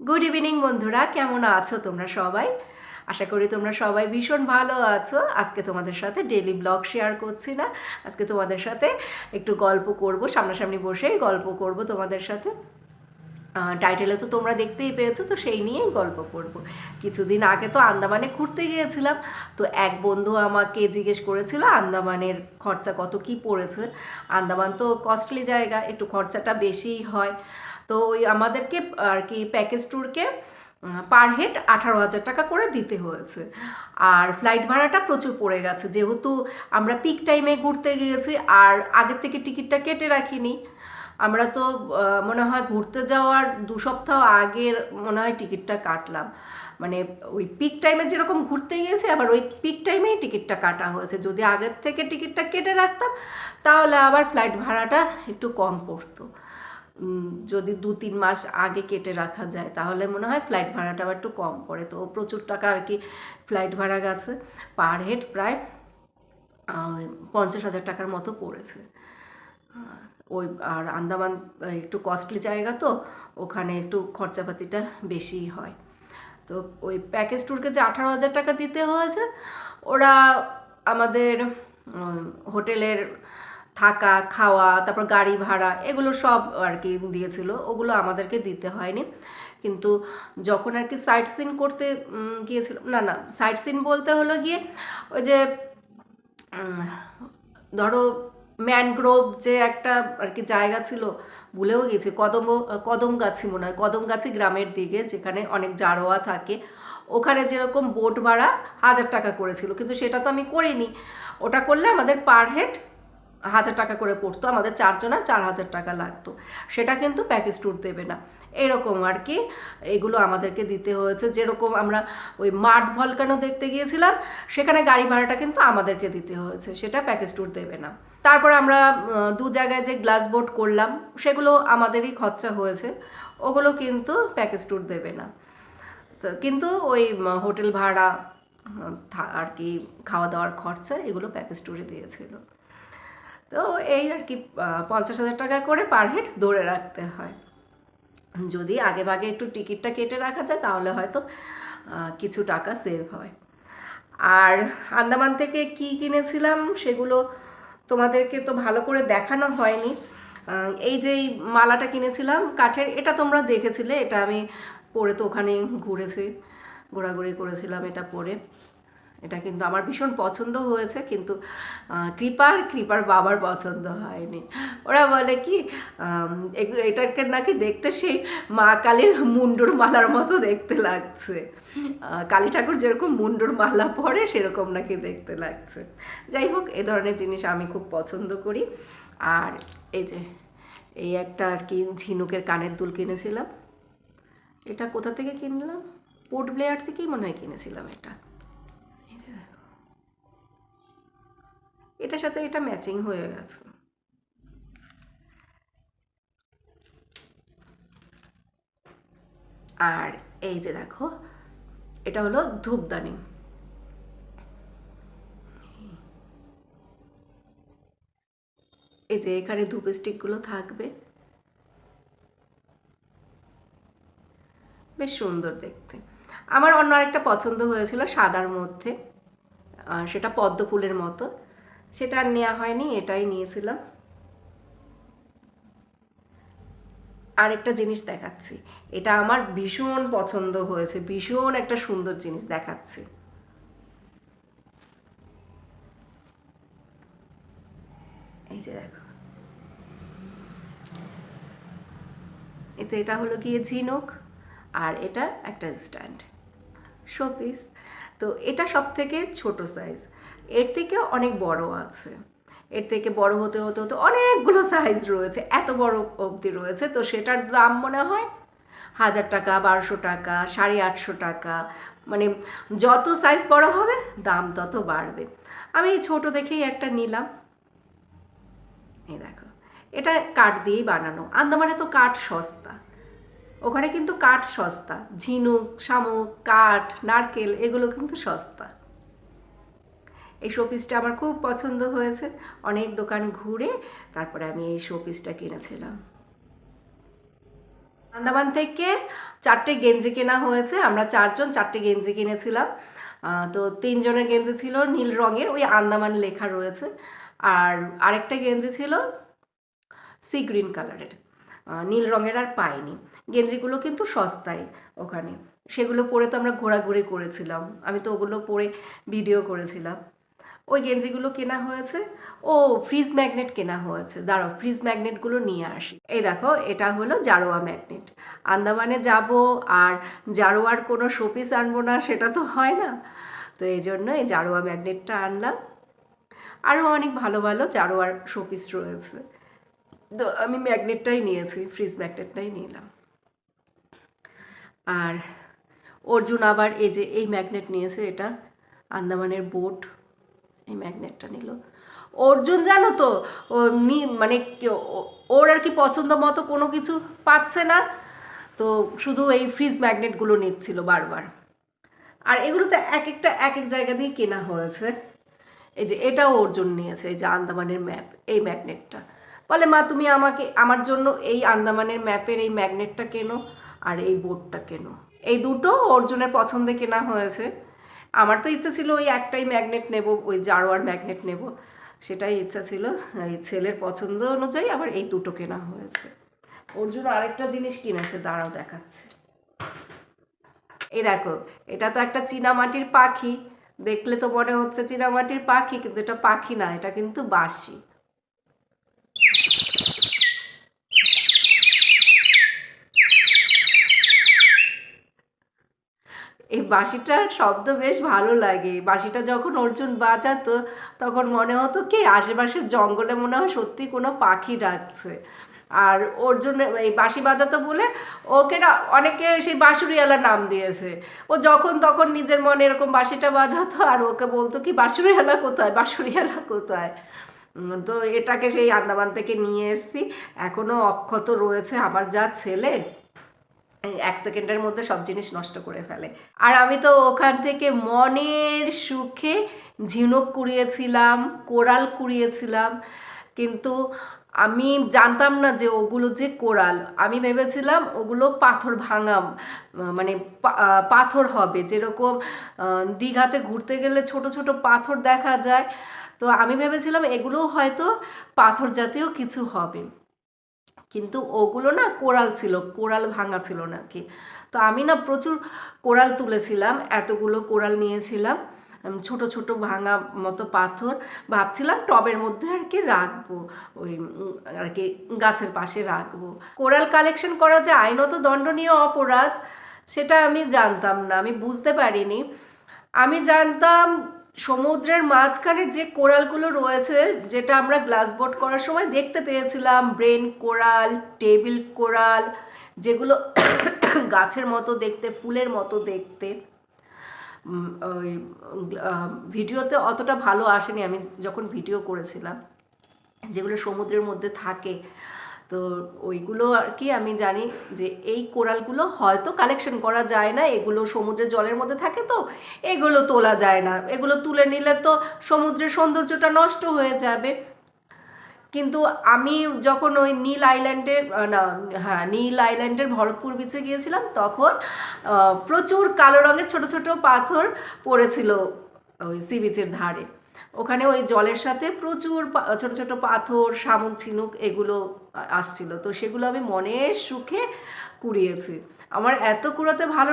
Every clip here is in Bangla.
গুড ইভিনিং বন্ধুরা। কেমন আছো তোমরা সবাই? আশা করি তোমরা সবাই ভীষণ ভালো আছো। আজকে তোমাদের সাথে ডেলি ব্লগ শেয়ার করছি না। আজকে তোমাদের সাথে একটু গল্প করব, সামনাসামনি বসেই গল্প করব তোমাদের সাথে। টাইটেলে তো তোমরা দেখতেই পেয়েছ, তো সেই নিয়েই গল্প করব। কিছুদিন আগে তো আন্দামানে ঘুরতে গিয়েছিলাম। তো এক বন্ধু আমাকে জিজ্ঞেস করেছিল, আন্দামানের খরচা কত, কি পড়েছে? আন্দামান তো কস্টলি জায়গা, একটু খরচাটা বেশিই হয়। তো ওই আমাদেরকে আর কি প্যাকেজ ট্যুরকে পার হেড আঠারো হাজার টাকা করে দিতে হয়েছে। আর ফ্লাইট ভাড়াটা প্রচুর পড়ে গেছে। যেহেতু আমরা পিক টাইমে ঘুরতে গিয়েছি, আর আগের থেকে টিকিটটা কেটে রাখিনি। আমরা তো মনে হয় ঘুরতে যাওয়ার দু সপ্তাহ আগের মনে হয় টিকিটটা কাটলাম। মানে ওই পিক টাইমে যেরকম ঘুরতে গিয়েছে, আবার ওই পিক টাইমেই টিকিটটা কাটা হয়েছে। যদি আগের থেকে টিকিটটা কেটে রাখতাম, তাহলে আবার ফ্লাইট ভাড়াটা একটু কম পড়তো। যদি দু তিন মাস আগে কেটে রাখা যায়, তাহলে মনে হয় ফ্লাইট ভাড়াটা আবার একটু কম পড়ে। তো প্রচুর টাকা আর কি ফ্লাইট ভাড়া গেছে। পার হেড প্রায় পঞ্চাশ হাজার টাকার মতো পড়েছে। ওই আর আন্দামান, একটু কস্টলি জায়গা তো, ওখানে একটু খরচাপাতিটা বেশি হয়। তো ওই প্যাকেজ ট্যুরকে যে আঠারো হাজার টাকা দিতে হয়েছে, ওরা আমাদের হোটেলের থাকা, খাওয়া, তারপর গাড়ি ভাড়া এগুলো সব আর কি দিয়েছিল। ওগুলো আমাদেরকে দিতে হয়নি। কিন্তু যখন আর কি সাইট সিন করতে গিয়েছিল না না সাইট সিন বলতে হলো গিয়ে ওই যে ধরো ম্যানগ্রোভ যে একটা আর কি জায়গা ছিল, ভুলেও গেছি কদম কদমগাছি মনে হয় কদমগাছি গ্রামের দিকে যেখানে অনেক জারোয়া থাকে, ওখানে যেরকম বোট ভাড়া হাজার টাকা করেছিল। কিন্তু সেটা তো আমি করিনি। ওটা করলে আমাদের পার হেড হাজার টাকা করে পড়তো, আমাদের চারজনের চার হাজার টাকা লাগতো। সেটা কিন্তু প্যাকেজ ট্যুর দেবে না। এরকম আর কি এগুলো আমাদেরকে দিতে হয়েছে। যেরকম আমরা ওই মাঠ ভলকানো দেখতে গিয়েছিলাম, সেখানে গাড়ি ভাড়াটা কিন্তু আমাদেরকে দিতে হয়েছে। সেটা প্যাকেজ ট্যুর দেবে না। তারপর আমরা দু জায়গায় যে গ্লাস বোর্ড করলাম, সেগুলো আমাদেরই খরচা হয়েছে। ওগুলো কিন্তু প্যাকেজ ট্যুর দেবে না। তো কিন্তু ওই হোটেল ভাড়া আর কি খাওয়া দাওয়ার খরচা এগুলো প্যাকেজ ট্যুরে দিয়েছিল। তো এই আর কি পঞ্চাশ হাজার টাকা করে পার হেড ধরে রাখতে হয়। যদি আগে ভাগে একটু টিকিটটা কেটে রাখা যায়, তাহলে হয়তো কিছু টাকা সেভ হয়। আর আন্দামান থেকে কি কিনেছিলাম, সেগুলো তোমাদেরকে তো ভালো করে দেখানো হয়নি। এই যে মালাটা কিনেছিলাম কাঠের, এটা তোমরা দেখেছিলে, এটা আমি পরে তো ওখানে ঘুরেছি, ঘোরাঘুরি করেছিলাম এটা পরে। এটা কিন্তু আমার ভীষণ পছন্দ হয়েছে, কিন্তু কৃপার কৃপার বাবার পছন্দ হয়নি। ওরা বলে কি এটাকে নাকি দেখতে সেই মা কালীর মুন্ডুর মালার মতো দেখতে লাগছে। কালী ঠাকুর যেরকম মুন্ডুর মালা পরে, সেরকম নাকি দেখতে লাগছে। যাই হোক, এ ধরনের জিনিস আমি খুব পছন্দ করি। আর এই যে, এই একটা আর কি ঝিনুকের কানের দুল কিনেছিলাম। এটা কোথা থেকে কিনলাম? পোর্ট ব্লেয়ার থেকেই মনে হয় কিনেছিলাম এটা এই যে দেখো এটার সাথে এটা ম্যাচিং হয়ে গেছে। আর এই যে দেখো, এটা হলো ধূপদানি। এই যে এখানে ধূপ স্টিকগুলো থাকবে। বেশ সুন্দর দেখতে। আমার অন্য আরেকটা পছন্দ হয়েছিল সাদার মধ্যে সেটা পদ্ম ফুলের মতো। সেটা আর নেওয়া হয়নি, এটাই নিয়েছিলাম। আরেকটা জিনিস দেখাচ্ছি। এটা আমার ভীষণ পছন্দ হয়েছে, ভীষণ একটা সুন্দর জিনিস দেখাচ্ছি। এই যে দেখো। এতে এটা হলো গিয়ে ঝিনুক, আর এটা একটা স্ট্যান্ড। শোপিস তো এটা সব থেকে ছোট সাইজ এর থেকে অনেক বড় আছে। এর থেকে বড় হতে হতে হতে অনেকগুলো সাইজ রয়েছে, এত বড় অবধি রয়েছে। তো সেটার দাম মনে হয় হাজার টাকা, বারোশো টাকা, সাড়ে আটশো টাকা। মানে যত সাইজ বড় হবে, দাম তত বাড়বে। আমি ছোটো দেখেই একটা নিলাম। এই দেখো, এটা কাঠ দিয়েই বানানো। আন্দামানে তো কাঠ সস্তা। ওখানে কিন্তু কাঠ সস্তা। ঝিনুক, শামুক, কাঠ, নারকেল, এগুলো কিন্তু সস্তা। এই শোপিসটা আমার খুব পছন্দ হয়েছে। অনেক দোকান ঘুরে তারপরে আমি এই শোপিসটা কিনেছিলাম। আন্দামান থেকে চারটে গেঞ্জি কেনা হয়েছে। আমরা চারজন চারটে গেঞ্জি কিনেছিলাম। তো তিনজনের গেঞ্জি ছিল নীল রঙের, ওই আন্দামান লেখা রয়েছে। আর আরেকটা গেঞ্জি ছিল সি গ্রিন কালারের নীল রঙের আর পাইনি। গেঞ্জিগুলো কিন্তু সস্তায় ওখানে। সেগুলো পরে তো আমরা ঘোরাঘুরি করেছিলাম। আমি তো ওগুলো পরে ভিডিও করেছিলাম। ওই গেঞ্জিগুলো কেনা হয়েছে। ও ফ্রিজ ম্যাগনেট কেনা হয়েছে। দাঁড়াও ফ্রিজ ম্যাগনেটগুলো নিয়ে আসি। এই দেখো, এটা হলো জারোয়া ম্যাগনেট আন্দামানে যাব আর জারোয়ার কোনো শোপিস আনব না, সেটা তো হয় না। তো এই জন্য এই জারোয়া ম্যাগনেটটা আনলাম। আরও অনেক ভালো ভালো জারোয়ার শোপিস রয়েছে। তো আমি ম্যাগনেটটাই নিয়েছি ফ্রিজ ম্যাগনেটটাই নিলাম। আর অর্জুন আবার এই যে, এই ম্যাগনেট নিয়েছে এটা, আন্দামানের বোট এই ম্যাগনেটটা নিল। অর্জুন জানো তো মানে ওর আর কি পছন্দ মতো কোনো কিছু পাচ্ছে না। তো শুধু এই ফ্রিজ ম্যাগনেটগুলো নিচ্ছিল বারবার। আর এগুলো তো এক একটা, এক এক জায়গা দিয়ে কেনা হয়েছে। এই যে এটাও অর্জুন নিয়েছে, এই যে আন্দামানের ম্যাপ এই ম্যাগনেটটা। বলে, মা, তুমি আমাকে, আমার জন্য এই আন্দামানের ম্যাপের এই ম্যাগনেটটা কেনো আর এই বোর্ডটা কেনো? এই দুটো অর্জুনের পছন্দে কেনা হয়েছে। আমার তো ইচ্ছা ছিল ওই একটাই ম্যাগনেট নেব, ওই জারোয়ার ম্যাগনেট নেব। সেটাই ইচ্ছা ছিল, এই ছেলের পছন্দ অনুযায়ী আবার এই দুটো কেনা হয়েছে। অর্জুন আরেকটা জিনিস কিনেছে, দাঁড়াও দেখাচ্ছে। এই দেখো, এটা তো একটা চীনামাটির পাখি, দেখলে তো মনে হচ্ছে চীনামাটির পাখি, কিন্তু এটা পাখি না, এটা কিন্তু বাঁশি। এই বাঁশিটার শব্দ বেশ ভালো লাগে। বাঁশিটা যখন অর্জুন বাজাতো, তখন মনে হতো কি, আশেপাশের জঙ্গলে মনে হয় সত্যি কোনো পাখি ডাকছে। আর অর্জুন এই বাঁশি বাজাতো বলে ওকে না, অনেকে সেই বাঁশুরিয়ালা নাম দিয়েছে। ও যখন তখন নিজের মনে এরকম বাঁশিটা বাজাতো আর ওকে বলতো কি বাঁশুরিয়ালা কোথায়? বাঁশুরিয়ালা কোথায়? তো এটাকে সেই আন্দামান থেকে নিয়ে এসেছি। এখনও অক্ষত রয়েছে আমার যা ছেলে। এক সেকেন্ডের মধ্যে সব জিনিস নষ্ট করে ফেলে। আর আমি তো ওখান থেকে মনের সুখে ঝিনুক কুড়িয়েছিলাম, কোরাল কুড়িয়েছিলাম। কিন্তু আমি জানতাম না যে ওগুলো যে কোরাল। আমি ভেবেছিলাম ওগুলো পাথর ভাঙাম মানে পাথর হবে। যেরকম দীঘাতে ঘুরতে গেলে ছোট ছোট পাথর দেখা যায়। তো আমি ভেবেছিলাম এগুলো হয়তো পাথর জাতীয় কিছু হবে। কিন্তু ওগুলো না কোরাল ছিল, কোরাল ভাঙা ছিল নাকি। তো আমি না প্রচুর কোরাল তুলেছিলাম, এতগুলো কোরাল নিয়েছিলাম ছোট ছোট ভাঙা মতো পাথর। ভাবছিলাম টবের মধ্যে আর কি রাখব, ওই আর কি গাছের পাশে রাখব। কোরাল কালেকশন করা যে আইনত দণ্ডনীয় অপরাধ, সেটা আমি জানতাম না, আমি বুঝতে পারিনি। আমি জানতাম সমুদ্রের মাঝখানে যে কোরালগুলো রয়েছে, যেটা আমরা গ্লাস করার সময় দেখতে পেয়েছিলাম, ব্রেন কোরাল টেবিল কোরাল যেগুলো গাছের মতো দেখতে, ফুলের মতো দেখতে। ওই ভিডিওতে অতটা ভালো আসেনি, আমি যখন ভিডিও করেছিলাম। যেগুলো সমুদ্রের মধ্যে থাকে। তো ওইগুলো আর কি আমি জানি যে এই কোরালগুলো হয়তো কালেকশন করা যায় না, এগুলো সমুদ্রের জলের মধ্যে থাকে তো, এগুলো তোলা যায় না। এগুলো তুলে নিলে তো সমুদ্রের সৌন্দর্যটা নষ্ট হয়ে যাবে। কিন্তু আমি যখন ওই নীল আইল্যান্ডের না হ্যাঁ নীল আইল্যান্ডের ভরতপুর বিচে গিয়েছিলাম, তখন প্রচুর কালো রঙের ছোট ছোট পাথর পড়েছিল ওই সি বিচের ধারে। ওখানে ওই জলের সাথে প্রচুর ছোট ছোট পাথর, শামুক ঝিনুক এগুলো আসছিল। তো সেগুলো আমি মনের সুখে কুড়িয়েছি। আমার এত কুড়াতে ভালো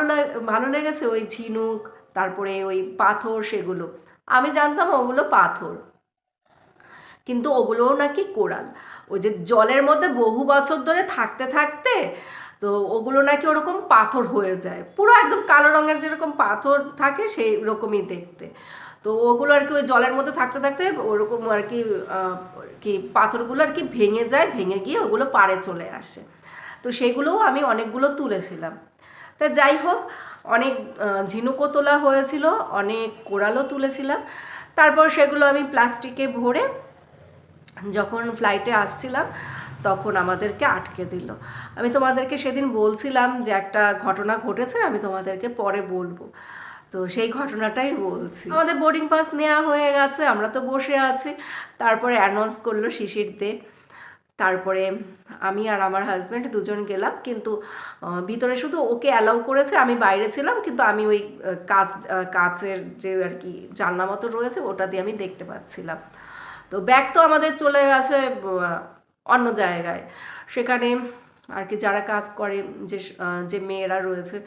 ভালো লেগেছে ওই ঝিনুক তারপরে ওই পাথর সেগুলো। আমি জানতাম ওগুলো পাথর। কিন্তু ওগুলোও নাকি কোরাল। ওই যে জলের মধ্যে বহু বছর ধরে থাকতে থাকতে তো ওগুলো নাকি ওরকম পাথর হয়ে যায়। পুরো একদম কালো রঙের যেরকম পাথর থাকে সেই রকমই দেখতে। তো ওগুলো আর কি ওই জলের মধ্যে থাকতে থাকতে ওরকম আর কি কি পাথরগুলো আর কি ভেঙে যায়, ভেঙে গিয়ে ওগুলো পাড়ে চলে আসে। তো সেগুলোও আমি অনেকগুলো তুলেছিলাম। তা যাই হোক, অনেক ঝিনুকও তোলা হয়েছিল, অনেক কোড়ালও তুলেছিলাম। তারপর সেগুলো আমি প্লাস্টিকে ভরে যখন ফ্লাইটে আসছিলাম, তখন আমাদেরকে আটকে দিল। আমি তোমাদেরকে সেদিন বলছিলাম যে একটা ঘটনা ঘটেছে, আমি তোমাদেরকে পরে বলব। তো সেই ঘটনাটাই বলছি। আমাদের বোর্ডিং পাস নেওয়া হয়ে গেছে, আমরা তো বসে আছি। তারপরে অ্যানাউন্স করল শিশির দে। তারপরে আমি আর আমার হাজব্যান্ড দুজন গেলাম, কিন্তু ভিতরে শুধু ওকে অ্যালাউ করেছে, আমি বাইরে ছিলাম, কিন্তু আমি ওই কাচ কাচের যে আর কি জানলা মতো রয়েছে, ওটা দিয়ে আমি দেখতে পাচ্ছিলাম। তো ব্যাগ তো আমাদের চলে গেছে অন্য জায়গায়। সেখানে আর কি যারা কাজ করে, যে যে মেয়েরা রয়েছে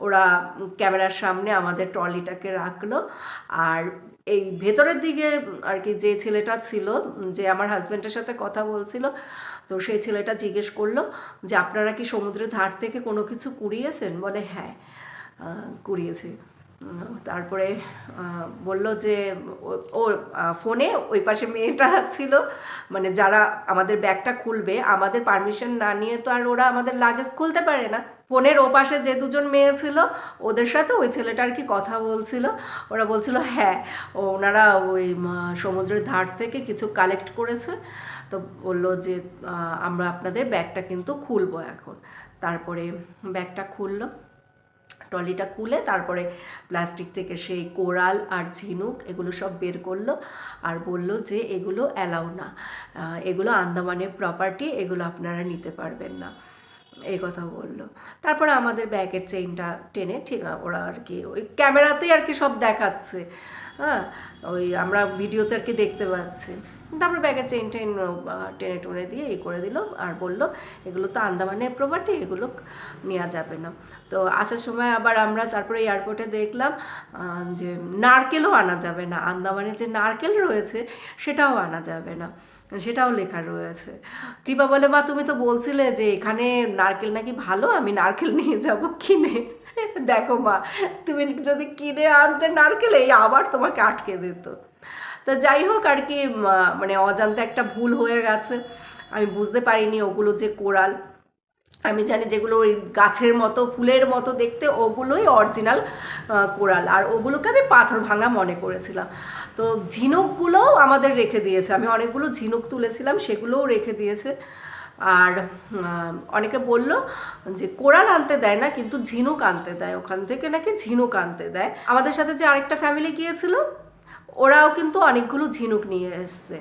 ওরা ক্যামেরার সামনে আমাদের ট্রলিটাকে রাখল। আর এই ভেতরের দিকে আর কি যে ছেলেটা ছিল, যে আমার হাজব্যান্ডের সাথে কথা বলছিল, তো সেই ছেলেটা জিজ্ঞেস করল যে, আপনারা কি সমুদ্রের ধার থেকে কোনো কিছু কুড়িয়েছেন? বলে হ্যাঁ কুড়িয়েছি। তারপরে বলল যে, ও- ফোনে ওই পাশে মেয়েটা ছিল মানে যারা আমাদের ব্যাগটা খুলবে, আমাদের পারমিশন না নিয়ে তো আর ওরা আমাদের লাগেজ খুলতে পারে না। ফোনের ও পাশে যে দুজন মেয়ে ছিল, ওদের সাথে ওই ছেলেটা আর কি কথা বলছিল? ওরা বলছিল হ্যাঁ ওনারা ওই সমুদ্রের ধার থেকে কিছু কালেক্ট করেছে। তো বলল যে আমরা আপনাদের ব্যাগটা কিন্তু খুলবো এখন। তারপরে ব্যাগটা খুললো, ট্রলিটা খুলে তারপরে প্লাস্টিক থেকে সেই কোরাল আর ঝিনুক এগুলো সব বের করল আর বলল যে, এগুলো অ্যালাউ না। এগুলো আন্দামানের প্রপার্টি এগুলো আপনারা নিতে পারবেন না। এই কথা বলল। তারপরে আমাদের ব্যাগের চেইনটা টেনে ঠিক, ওরা আর কি ওই ক্যামেরাতেই আর কি সব দেখাচ্ছে। হ্যাঁ ওই আমরা ভিডিওতে আর কি দেখতে পাচ্ছি। তারপরে ব্যাগের চেন টেন টেনে টুনে দিয়ে এই করে দিল আর বলল, এগুলো তো আন্দামানের প্রপার্টি এগুলো নেওয়া যাবে না। তো আসার সময় আবার আমরা তারপরে এয়ারপোর্টে দেখলাম যে নারকেলও আনা যাবে না। আন্দামানের যে নারকেল রয়েছে, সেটাও আনা যাবে না। সেটাও লেখা রয়েছে। কৃপা বলে, মা, তুমি তো বলছিলে যে এখানে নারকেল নাকি ভালো, আমি নারকেল নিয়ে যাব কিনে। দেখো মা, তুমি যদি কিনে আনতে নারকেল, এই আবার তোমাকে আটকে দিত তো যাই হোক আর কি মানে অজান্তে একটা ভুল হয়ে গেছে। আমি বুঝতে পারিনি ওগুলো যে কোরাল। আমি জানি যেগুলো ওই গাছের মতো, ফুলের মতো দেখতে, ওগুলোই অরিজিনাল কোরাল। আর ওগুলোকে আমি পাথর ভাঙা মনে করেছিলাম। তো ঝিনুকগুলোও আমাদের রেখে দিয়েছে। আমি অনেকগুলো ঝিনুক তুলেছিলাম, সেগুলোও রেখে দিয়েছে। আর অনেকে বলল যে কোরাল আনতে দেয় না, কিন্তু ঝিনুক আনতে দেয়। ওখান থেকে নাকি ঝিনুক আনতে দেয়। আমাদের সাথে যে আরেকটা ফ্যামিলি গিয়েছিল ওরাও কিন্তু অনেকগুলো ঝিনুক নিয়ে এসছে।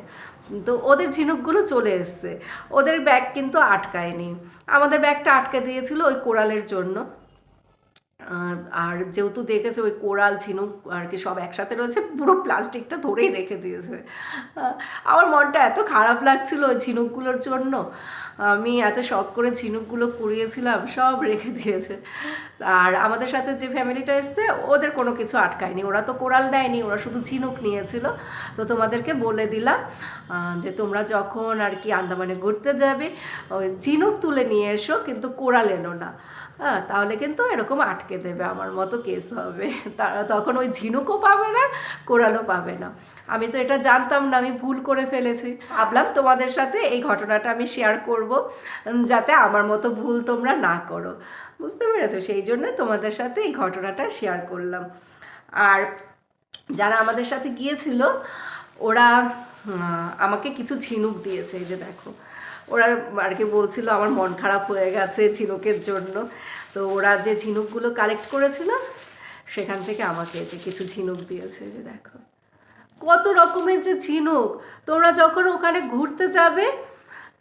তো ওদের ঝিনুকগুলো চলে এসছে। ওদের ব্যাগ কিন্তু আটকায়নি। আমাদের ব্যাগটা আটকে দিয়েছিল ওই কোড়ালের জন্য। আর যেহেতু দেখেছে ওই কোরাল, ঝিনুক আর কি সব একসাথে রয়েছে, পুরো প্লাস্টিকটা ধরেই রেখে দিয়েছে। আমার মনটা এত খারাপ লাগছিল ওই ঝিনুকগুলোর জন্য। আমি এত শখ করে ঝিনুকগুলো কুড়িয়েছিলাম, সব রেখে দিয়েছে। আর আমাদের সাথে যে ফ্যামিলিটা এসছে, ওদের কোনো কিছু আটকায়নি। ওরা তো কোরাল দেয়নি, ওরা শুধু ঝিনুক নিয়েছিল। তো তোমাদেরকে বলে দিলাম যে তোমরা যখন আর কি আন্দামানে ঘুরতে যাবে, ওই ঝিনুক তুলে নিয়ে এসো, কিন্তু কোরাল এনো না। হ্যাঁ তাহলে কিন্তু এরকম আটকে দেবে, আমার মতো কেস হবে। তারা তখন ওই ঝিনুকও পাবে না, কোরালও পাবে না। আমি তো এটা জানতাম না, আমি ভুল করে ফেলেছি। ভাবলাম তোমাদের সাথে এই ঘটনাটা আমি শেয়ার করব যাতে আমার মতো ভুল তোমরা না করো। বুঝতে পেরেছ? সেই জন্য তোমাদের সাথে এই ঘটনাটা শেয়ার করলাম। আর যারা আমাদের সাথে গিয়েছিল, ওরা আমাকে কিছু ঝিনুক দিয়েছে, এই যে দেখো। ওরা আর কি বলছিল, আমার মন খারাপ হয়ে গেছে ঝিনুকের জন্য। তো ওরা যে ঝিনুকগুলো কালেক্ট করেছিল, সেখান থেকে আমাকে যে কিছু ঝিনুক দিয়েছে যে দেখো। কত রকমের যে ঝিনুক, তোমরা যখন ওখানে ঘুরতে যাবে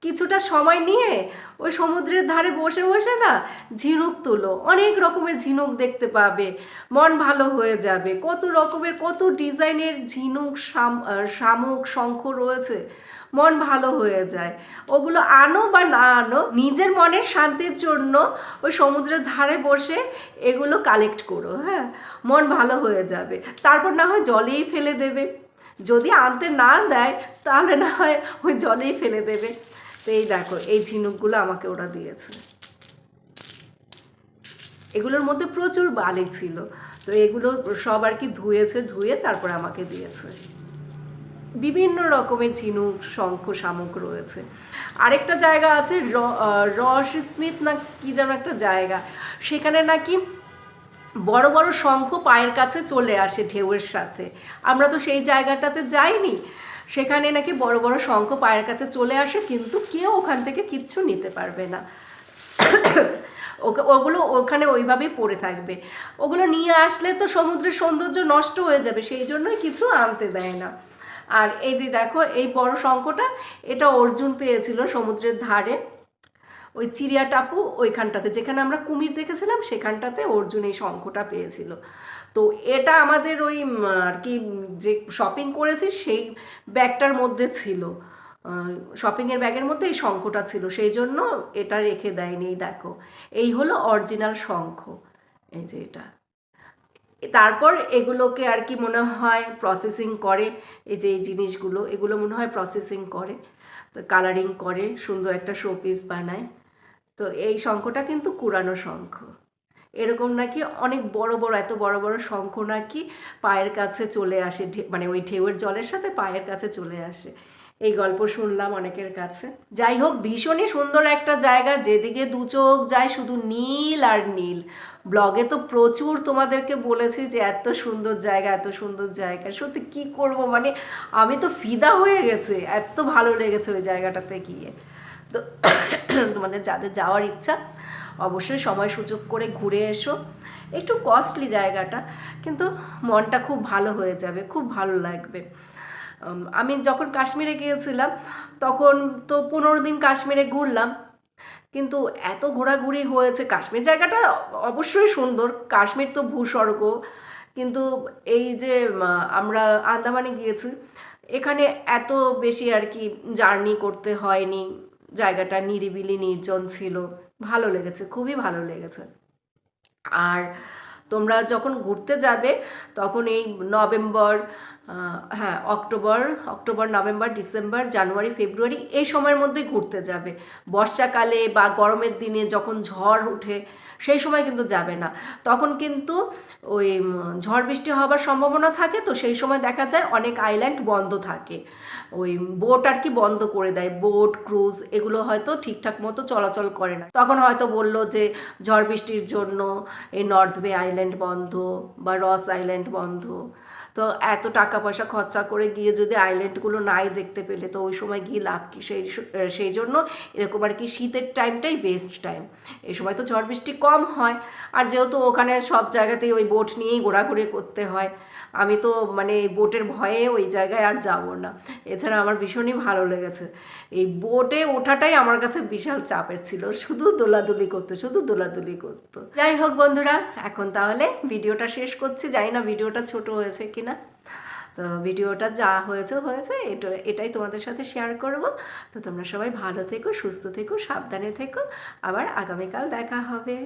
কিছুটা সময় নিয়ে ওই সমুদ্রের ধারে বসে বসে না ঝিনুক তুলো। অনেক রকমের ঝিনুক দেখতে পাবে, মন ভালো হয়ে যাবে। কত রকমের, কত ডিজাইনের ঝিনুক, শাম- শামুক, শঙ্খ রয়েছে, মন ভালো হয়ে যায়। ওগুলো আনো বা না আনো, নিজের মনের শান্তির জন্য ওই সমুদ্রের ধারে বসে এগুলো কালেক্ট করো হ্যাঁ? মন ভালো হয়ে যাবে। তারপর না হয় জলেই ফেলে দেবে। যদি আনতে না দেয়, তাহলে না হয় ওই জলেই ফেলে দেবে। তো এই দেখো, এই ঝিনুকগুলো আমাকে ওরা দিয়েছে। এগুলোর মধ্যে প্রচুর বালি ছিল, তো এগুলো সব আর কি ধুয়েছে, ধুয়ে তারপর আমাকে দিয়েছে। বিভিন্ন রকমের ঝিনুক, শঙ্খ, শামুক রয়েছে। আরেকটা জায়গা আছে রস স্মিথ না কি যেন একটা জায়গা। সেখানে নাকি বড় বড় শঙ্খ পায়ের কাছে চলে আসে ঢেউয়ের সাথে। আমরা তো সেই জায়গাটাতে যাইনি। সেখানে নাকি বড় বড় শঙ্খ পায়ের কাছে চলে আসে, কিন্তু কেউ ওখান থেকে কিচ্ছু নিতে পারবে না। ওকে, ওগুলো ওখানে ওইভাবেই পড়ে থাকবে। ওগুলো নিয়ে আসলে তো সমুদ্রের সৌন্দর্য নষ্ট হয়ে যাবে, সেই জন্যই কিছু আনতে দেয় না। আর এই যে দেখো, এই বড় শঙ্খটা, এটা অর্জুন পেয়েছিল সমুদ্রের ধারে। ওই চিড়িয়া টাপু ওইখানটাতে, যেখানে আমরা কুমির দেখেছিলাম, সেখানটাতে অর্জুন এই শঙ্খটা পেয়েছিল। তো এটা আমাদের ওই আর কি, যে শপিং করেছি, সেই ব্যাগটার মধ্যে ছিল। শপিংয়ের ব্যাগের মধ্যে এই শঙ্খটা ছিল, সেই জন্য এটা রেখে দেয়নি দেখো। এই হলো অরিজিনাল শঙ্খ, এই যে এটা। তারপর এগুলোকে আর কি মনে হয় প্রসেসিং করে, এই যে এই জিনিসগুলো, এগুলো মনে হয় প্রসেসিং করে কালারিং করে, সুন্দর একটা শোপিস বানায়। তো এই শঙ্খটা কিন্তু কুরানো শঙ্খ। এরকম নাকি অনেক বড় বড়, এত বড় বড় শঙ্খ নাকি পায়ের কাছে চলে আসে মানে ওই ঢেউয়ের জলের সাথে পায়ের কাছে চলে আসে। এই গল্প শুনলাম অনেকের কাছে। যাই হোক, ভীষণই সুন্দর একটা জায়গা, যেদিকে দু চোখ যায় শুধু নীল আর নীল। ব্লগে তো প্রচুর তোমাদেরকে বলেছি যে এত সুন্দর জায়গা, এত সুন্দর জায়গা। সত্যি কি করব? মানে আমি তো ফিদা হয়ে গেছে, এত ভালো লেগেছে ওই জায়গাটাতে গিয়ে। তো তোমাদের যাদের যাওয়ার ইচ্ছা, অবশ্যই সময় সুযোগ করে ঘুরে এসো। একটু কস্টলি জায়গাটা, কিন্তু মনটা খুব ভালো হয়ে যাবে, খুব ভালো লাগবে। আমি যখন কাশ্মীরে গিয়েছিলাম, তখন তো পনেরো দিন কাশ্মীরে ঘুরলাম, কিন্তু এত ঘোরাঘুরি হয়েছে। কাশ্মীর জায়গাটা অবশ্যই সুন্দর, কাশ্মীর তো ভূস্বর্গ, কিন্তু এই যে আমরা আন্দামানে গিয়েছি, এখানে এত বেশি আর কি জার্নি করতে হয়নি। জায়গাটা নিরিবিলি, নির্জন ছিল। ভালো লেগেছে, খুবই ভালো লেগেছে। আর তোমরা যখন ঘুরতে যাবে, তখন এই নভেম্বর হ্যাঁ October October, November, December, January, February এই সময়ের মধ্যে ঘুরতে যাবে। বর্ষাকালে বা গরমের দিনে যখন ঝড় ওঠে সেই সময় কিন্তু যাবে না। তখন কিন্তু ওই ঝড় বৃষ্টি হবার সম্ভাবনা থাকে তো সেই সময় দেখা যায় অনেক আইল্যান্ড বন্ধ থাকে। ওই বোট আর কি বন্ধ করে দেয়। বোট ক্রুজ এগুলো হয়তো ঠিকঠাক মতো চলাচল করে না। তখন হয়তো বলল যে ঝড় বৃষ্টির জন্য এই নর্থ বে আইল্যান্ড বন্ধ বা রস আইল্যান্ড বন্ধ। তো এত টাকা পয়সা খরচা করে গিয়ে যদি আইল্যান্ডগুলো নাই দেখতে পেলে, তো ওই সময় গিয়ে লাভ কি? সেই সেই জন্য এরকম আর কি শীতের টাইমটাই বেস্ট টাইম এই সময় তো ঝড় বৃষ্টি কম হয়। আর যেহেতু ওখানে সব জায়গাতেই ওই বোট নিয়েই ঘোরাঘুরি করতে হয়, আমি তো মানে বোটের ভয়ে ওই জায়গায় আর যাব না। এছাড়া আমার ভীষণই ভালো লেগেছে। এই বোটে ওঠাটাই আমার কাছে বিশাল চাপের ছিল, শুধু দোলাদুলি করতে, শুধু দোলাদুলি করতো। যাই হোক বন্ধুরা, এখন তাহলে ভিডিওটা শেষ করছি। জানি না ভিডিওটা ছোট হয়েছে কিনা। তো ভিডিওটা যা হয়েছে হয়েছে। এটা, এটাই তোমাদের সাথে শেয়ার করব। তো তোমরা সবাই ভালো থেকো, সুস্থ থেকো, সাবধানে থেকো। আবার আগামীকাল দেখা হবে।